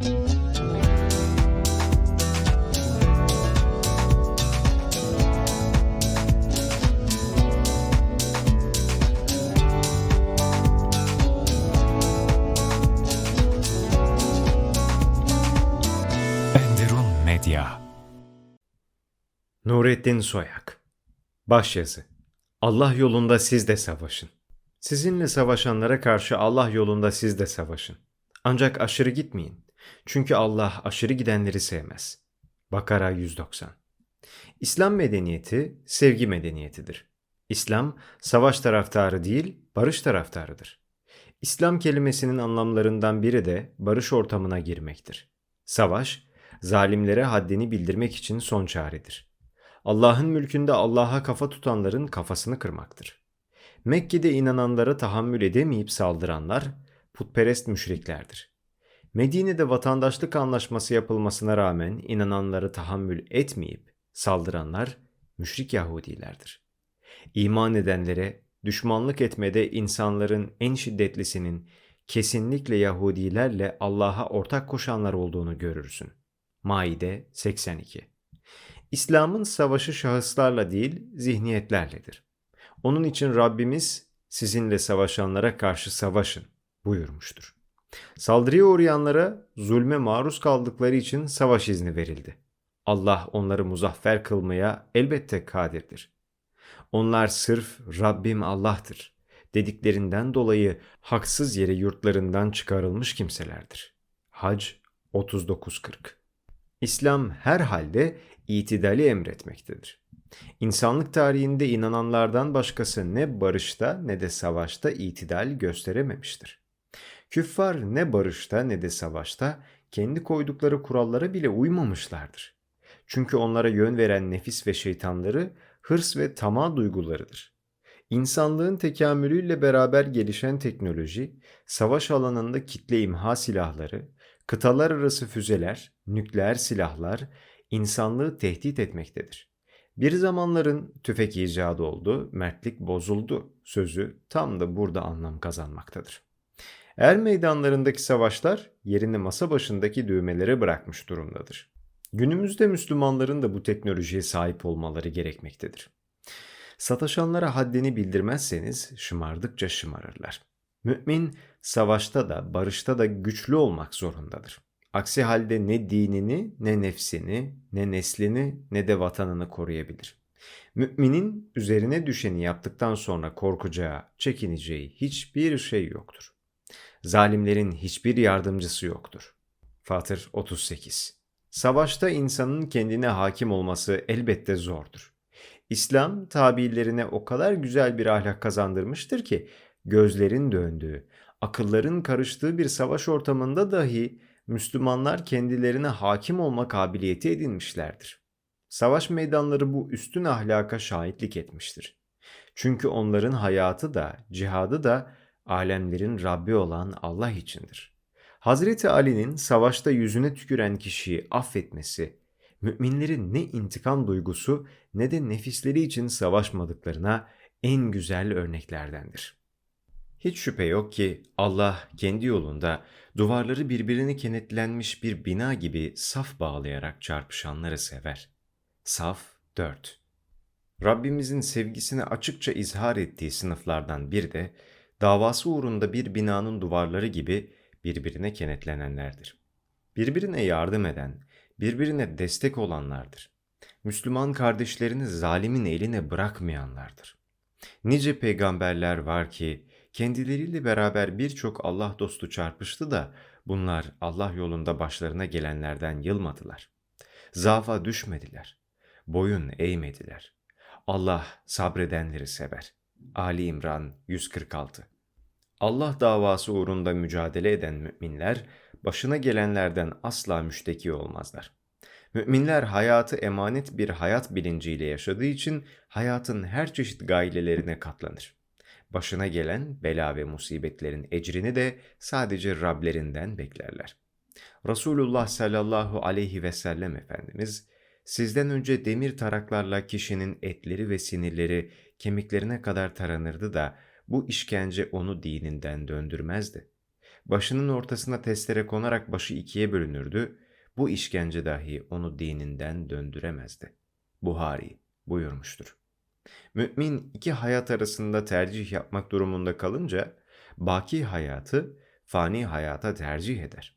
Enderun Medya. Nurettin Soyak Başyazı Allah yolunda siz de savaşın. Sizinle savaşanlara karşı Allah yolunda siz de savaşın. Ancak aşırı gitmeyin. Çünkü Allah aşırı gidenleri sevmez. Bakara 190 İslam medeniyeti sevgi medeniyetidir. İslam savaş taraftarı değil, barış taraftarıdır. İslam kelimesinin anlamlarından biri de barış ortamına girmektir. Savaş, zalimlere haddini bildirmek için son çaredir. Allah'ın mülkünde Allah'a kafa tutanların kafasını kırmaktır. Mekke'de inananlara tahammül edemeyip saldıranlar putperest müşriklerdir. Medine'de vatandaşlık anlaşması yapılmasına rağmen inananları tahammül etmeyip saldıranlar müşrik Yahudilerdir. İman edenlere düşmanlık etmede insanların en şiddetlisinin kesinlikle Yahudilerle Allah'a ortak koşanlar olduğunu görürsün. Maide 82 İslam'ın savaşı şahıslarla değil, zihniyetlerledir. Onun için Rabbimiz sizinle savaşanlara karşı savaşın buyurmuştur. Saldırıya uğrayanlara zulme maruz kaldıkları için savaş izni verildi. Allah onları muzaffer kılmaya elbette kadirdir. Onlar sırf Rabbim Allah'tır dediklerinden dolayı haksız yere yurtlarından çıkarılmış kimselerdir. Hac 39-40 İslam her halde itidali emretmektedir. İnsanlık tarihinde inananlardan başkası ne barışta ne de savaşta itidal gösterememiştir. Küffar ne barışta ne de savaşta kendi koydukları kurallara bile uymamışlardır. Çünkü onlara yön veren nefis ve şeytanları hırs ve tamah duygularıdır. İnsanlığın tekamülüyle beraber gelişen teknoloji, savaş alanında kitle imha silahları, kıtalar arası füzeler, nükleer silahlar insanlığı tehdit etmektedir. Bir zamanların tüfek icadı oldu, mertlik bozuldu sözü tam da burada anlam kazanmaktadır. Er meydanlarındaki savaşlar yerini masa başındaki düğmelere bırakmış durumdadır. Günümüzde Müslümanların da bu teknolojiye sahip olmaları gerekmektedir. Sataşanlara haddini bildirmezseniz şımardıkça şımarırlar. Mümin savaşta da barışta da güçlü olmak zorundadır. Aksi halde ne dinini, ne nefsini, ne neslini, ne de vatanını koruyabilir. Müminin üzerine düşeni yaptıktan sonra korkacağı, çekineceği hiçbir şey yoktur. Zalimlerin hiçbir yardımcısı yoktur. Fatır 38 Savaşta insanın kendine hakim olması elbette zordur. İslam tabirlerine o kadar güzel bir ahlak kazandırmıştır ki gözlerin döndüğü, akılların karıştığı bir savaş ortamında dahi Müslümanlar kendilerine hakim olma kabiliyeti edinmişlerdir. Savaş meydanları bu üstün ahlaka şahitlik etmiştir. Çünkü onların hayatı da, cihadı da alemlerin Rabbi olan Allah içindir. Hazreti Ali'nin savaşta yüzüne tüküren kişiyi affetmesi, müminlerin ne intikam duygusu ne de nefisleri için savaşmadıklarına en güzel örneklerdendir. Hiç şüphe yok ki Allah kendi yolunda duvarları birbirine kenetlenmiş bir bina gibi saf bağlayarak çarpışanları sever. Saf 4 Rabbimizin sevgisini açıkça izhar ettiği sınıflardan bir de davası uğrunda bir binanın duvarları gibi birbirine kenetlenenlerdir. Birbirine yardım eden, birbirine destek olanlardır. Müslüman kardeşlerini zalimin eline bırakmayanlardır. Nice peygamberler var ki kendileriyle beraber birçok Allah dostu çarpıştı da bunlar Allah yolunda başlarına gelenlerden yılmadılar. Zafa düşmediler. Boyun eğmediler. Allah sabredenleri sever. Ali İmran 146 Allah davası uğrunda mücadele eden müminler başına gelenlerden asla müşteki olmazlar. Müminler hayatı emanet bir hayat bilinciyle yaşadığı için hayatın her çeşit gailelerine katlanır. Başına gelen bela ve musibetlerin ecrini de sadece Rablerinden beklerler. Resulullah sallallahu aleyhi ve sellem Efendimiz, sizden önce demir taraklarla kişinin etleri ve sinirleri kemiklerine kadar taranırdı da bu işkence onu dininden döndürmezdi. başının ortasına testere konarak başı ikiye bölünürdü, bu işkence dahi onu dininden döndüremezdi. Buhari buyurmuştur. Mümin iki hayat arasında tercih yapmak durumunda kalınca, baki hayatı fani hayata tercih eder.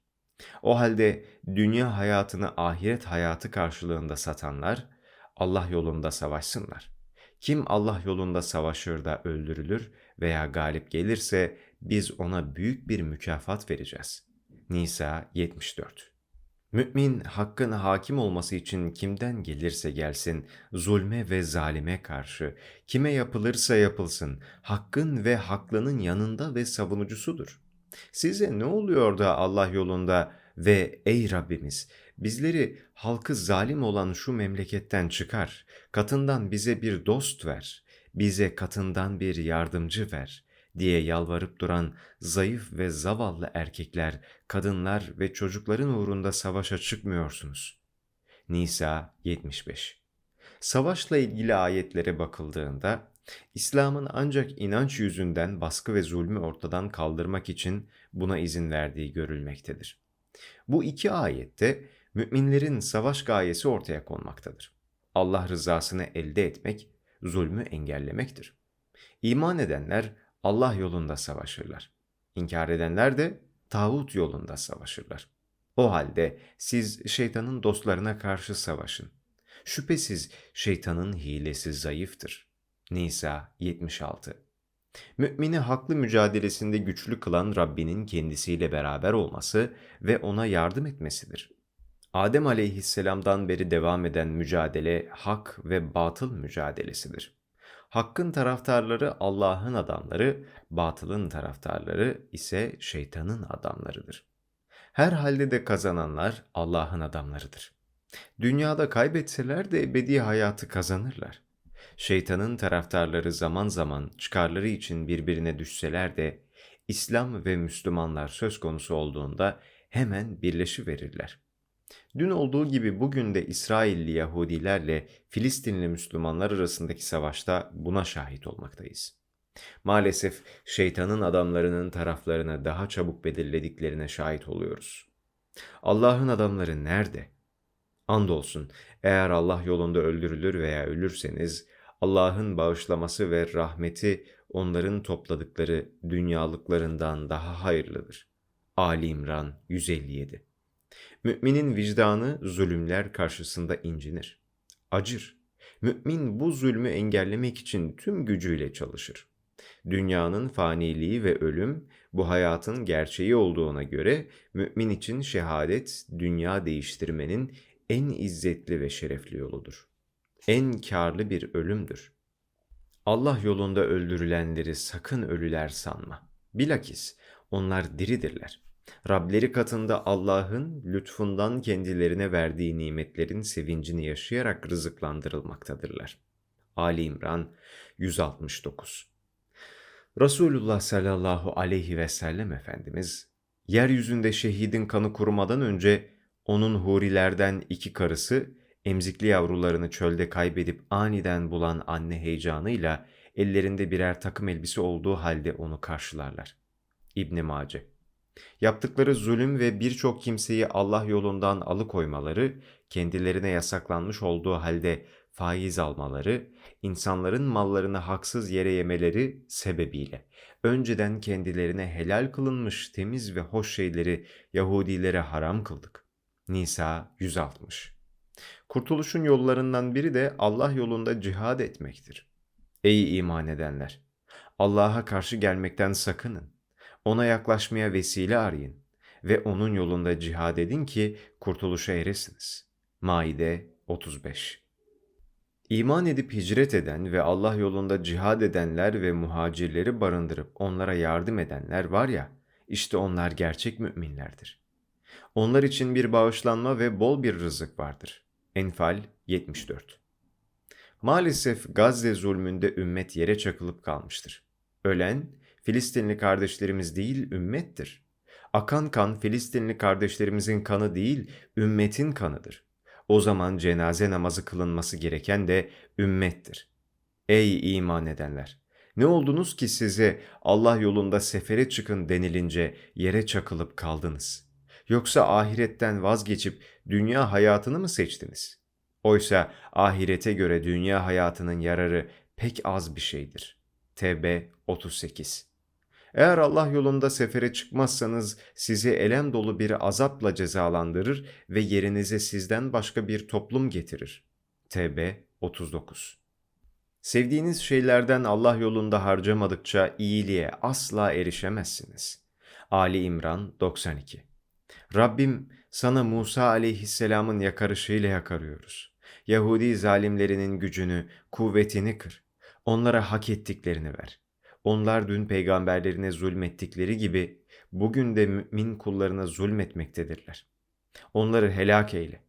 O halde dünya hayatını ahiret hayatı karşılığında satanlar Allah yolunda savaşsınlar. Kim Allah yolunda savaşır da öldürülür veya galip gelirse biz ona büyük bir mükafat vereceğiz. Nisa 74 Mümin hakkın hakim olması için kimden gelirse gelsin, zulme ve zalime karşı, kime yapılırsa yapılsın, hakkın ve haklının yanında ve savunucusudur. Size ne oluyor da Allah yolunda ve ey Rabbimiz bizleri halkı zalim olan şu memleketten çıkar, katından bize bir dost ver, bize katından bir yardımcı ver diye yalvarıp duran zayıf ve zavallı erkekler, kadınlar ve çocukların uğrunda savaşa çıkmıyorsunuz. Nisa 75 Savaşla ilgili ayetlere bakıldığında, İslam'ın ancak inanç yüzünden baskı ve zulmü ortadan kaldırmak için buna izin verdiği görülmektedir. Bu iki ayette müminlerin savaş gayesi ortaya konmaktadır. Allah rızasını elde etmek, zulmü engellemektir. İman edenler Allah yolunda savaşırlar. İnkar edenler de tağut yolunda savaşırlar. O halde siz şeytanın dostlarına karşı savaşın. Şüphesiz şeytanın hilesi zayıftır. Nisa 76 Mümini haklı mücadelesinde güçlü kılan Rabbinin kendisiyle beraber olması ve ona yardım etmesidir. Adem aleyhisselamdan beri devam eden mücadele hak ve batıl mücadelesidir. Hakkın taraftarları Allah'ın adamları, batılın taraftarları ise şeytanın adamlarıdır. Her halde de kazananlar Allah'ın adamlarıdır. Dünyada kaybetseler de ebedi hayatı kazanırlar. Şeytanın taraftarları zaman zaman çıkarları için birbirine düşseler de İslam ve Müslümanlar söz konusu olduğunda hemen birleşiverirler. Dün olduğu gibi bugün de İsrailli Yahudilerle Filistinli Müslümanlar arasındaki savaşta buna şahit olmaktayız. Maalesef şeytanın adamlarının taraflarını daha çabuk belirlediklerine şahit oluyoruz. Allah'ın adamları nerede? Andolsun eğer Allah yolunda öldürülür veya ölürseniz Allah'ın bağışlaması ve rahmeti onların topladıkları dünyalıklarından daha hayırlıdır. Ali İmran 157 Müminin vicdanı zulümler karşısında incinir. Acır. Mümin bu zulmü engellemek için tüm gücüyle çalışır. Dünyanın faniliği ve ölüm bu hayatın gerçeği olduğuna göre mümin için şehadet dünya değiştirmenin en izzetli ve şerefli yoludur. En karlı bir ölümdür. Allah yolunda öldürülenleri sakın ölüler sanma. Bilakis onlar diridirler. Rableri katında Allah'ın lütfundan kendilerine verdiği nimetlerin sevincini yaşayarak rızıklandırılmaktadırlar. Ali İmran 169 Resulullah sallallahu aleyhi ve sellem Efendimiz, yeryüzünde şehidin kanı kurumadan önce onun hurilerden iki karısı, emzikli yavrularını çölde kaybedip aniden bulan anne heyecanıyla ellerinde birer takım elbise olduğu halde onu karşılarlar. İbn Mace Yaptıkları zulüm ve birçok kimseyi Allah yolundan alıkoymaları, kendilerine yasaklanmış olduğu halde faiz almaları, insanların mallarını haksız yere yemeleri sebebiyle önceden kendilerine helal kılınmış temiz ve hoş şeyleri Yahudilere haram kıldık. Nisa 160 Kurtuluşun yollarından biri de Allah yolunda cihad etmektir. Ey iman edenler! Allah'a karşı gelmekten sakının. Ona yaklaşmaya vesile arayın ve onun yolunda cihad edin ki kurtuluşa eresiniz. Maide 35 İman edip hicret eden ve Allah yolunda cihad edenler ve muhacirleri barındırıp onlara yardım edenler var ya, işte onlar gerçek müminlerdir. Onlar için bir bağışlanma ve bol bir rızık vardır. Enfal 74 Maalesef Gazze zulmünde ümmet yere çakılıp kalmıştır. Ölen, Filistinli kardeşlerimiz değil, ümmettir. Akan kan Filistinli kardeşlerimizin kanı değil, ümmetin kanıdır. O zaman cenaze namazı kılınması gereken de ümmettir. Ey iman edenler! Ne oldunuz ki size Allah yolunda sefere çıkın denilince yere çakılıp kaldınız? Yoksa ahiretten vazgeçip dünya hayatını mı seçtiniz? Oysa ahirete göre dünya hayatının yararı pek az bir şeydir. TB 38 Eğer Allah yolunda sefere çıkmazsanız sizi elem dolu bir azapla cezalandırır ve yerinize sizden başka bir toplum getirir. TB 39 Sevdiğiniz şeylerden Allah yolunda harcamadıkça iyiliğe asla erişemezsiniz. Ali İmran 92 Rabbim sana Musa aleyhisselamın yakarışıyla yakarıyoruz. Yahudi zalimlerinin gücünü, kuvvetini kır. Onlara hak ettiklerini ver. Onlar dün peygamberlerine zulmettikleri gibi bugün de mümin kullarına zulmetmektedirler. Onları helak eyle.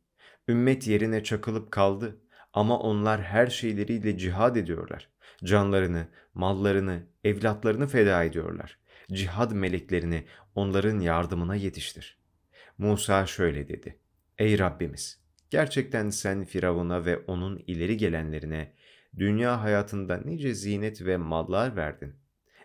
Ümmet yerine çakılıp kaldı ama onlar her şeyleriyle cihad ediyorlar. Canlarını, mallarını, evlatlarını feda ediyorlar. Cihad meleklerini onların yardımına yetiştir. Musa şöyle dedi. Ey Rabbimiz! Gerçekten sen Firavun'a ve onun ileri gelenlerine dünya hayatında nice zinet ve mallar verdin.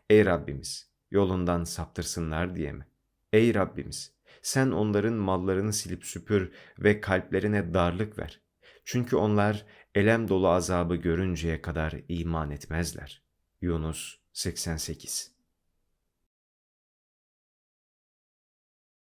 Ey Rabbimiz! Yolundan saptırsınlar diye mi? Ey Rabbimiz! Sen onların mallarını silip süpür ve kalplerine darlık ver. Çünkü onlar elem dolu azabı görünceye kadar iman etmezler. Yunus 88